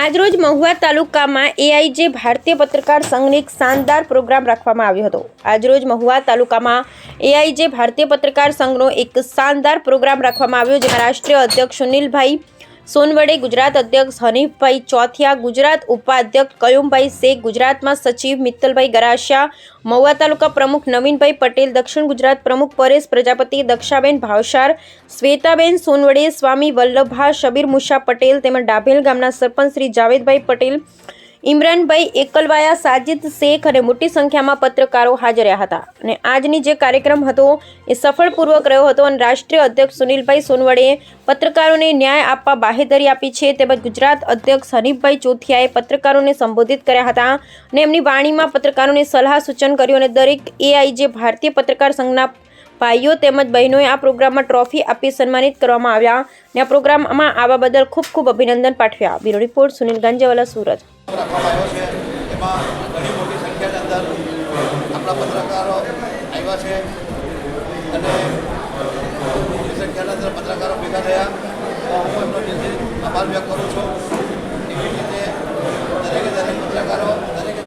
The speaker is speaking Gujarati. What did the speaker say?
આજરોજ મહુવા તાલુકામાં એઆઈજે ભારતીય પત્રકાર સંઘનો એક શાનદાર પ્રોગ્રામ રાખવામાં આવ્યો હતો. આજરોજ મહુવા તાલુકામાં એઆઈજે ભારતીય પત્રકાર સંઘનો એક શાનદાર પ્રોગ્રામ રાખવામાં આવ્યો, જેમાં રાષ્ટ્રીય અધ્યક્ષ સુનિલભાઈ સોનવડે ગુજરાત અધ્યક્ષ હનીફભાઈ ચોથિયા, ગુજરાત ઉપાધ્યક્ષ કયુમભાઈ શેખ, ગુજરાતમાં સચિવ મિત્તલભાઈ ગરાશા મહુવા તાલુકા પ્રમુખ નવીનભાઈ પટેલ, દક્ષિણ ગુજરાત પ્રમુખ પરેશ પ્રજાપતિ, દક્ષાબેન ભાવસાર, શ્વેતાબેન સોનવડે સ્વામી વલ્લભા શબીર મુશા પટેલ તેમજ ડાભેલ ગામના સરપંચ શ્રી જાવેદભાઈ પટેલ ઇમરાનભાઈ એકલવાયા, સાજિદ શેખ અને મોટી સંખ્યામાં પત્રકારો હાજર રહ્યા હતા. અને આજની જે કાર્યક્રમ હતો એ સફળપૂર્વક રહ્યો હતો અને રાષ્ટ્રીય અધ્યક્ષ સુનિલભાઈ સોનવડે પત્રકારોને ન્યાય આપવા બાહેધરી આપી છે. તેમજ ગુજરાત અધ્યક્ષ હનીફભાઈ ચોથિયાએ પત્રકારોને સંબોધિત કર્યા હતા અને એમની વાણીમાં પત્રકારોને સલાહ સૂચન કર્યું અને દરેક એઆઈ જે ભારતીય પત્રકાર સંઘના ભાઈઓ તેમજ બહેનોએ આ પ્રોગ્રામમાં ટ્રોફી આપી સન્માનિત કરવામાં આવ્યા અને આ પ્રોગ્રામમાં આવવા બદલ ખૂબ ખૂબ અભિનંદન પાઠવ્યા. Bureau report, Sunil Ganjewala, Surat. પત્રકારો ભેગા થયા. હું એમનો આભાર વ્યક્ત કરું છું.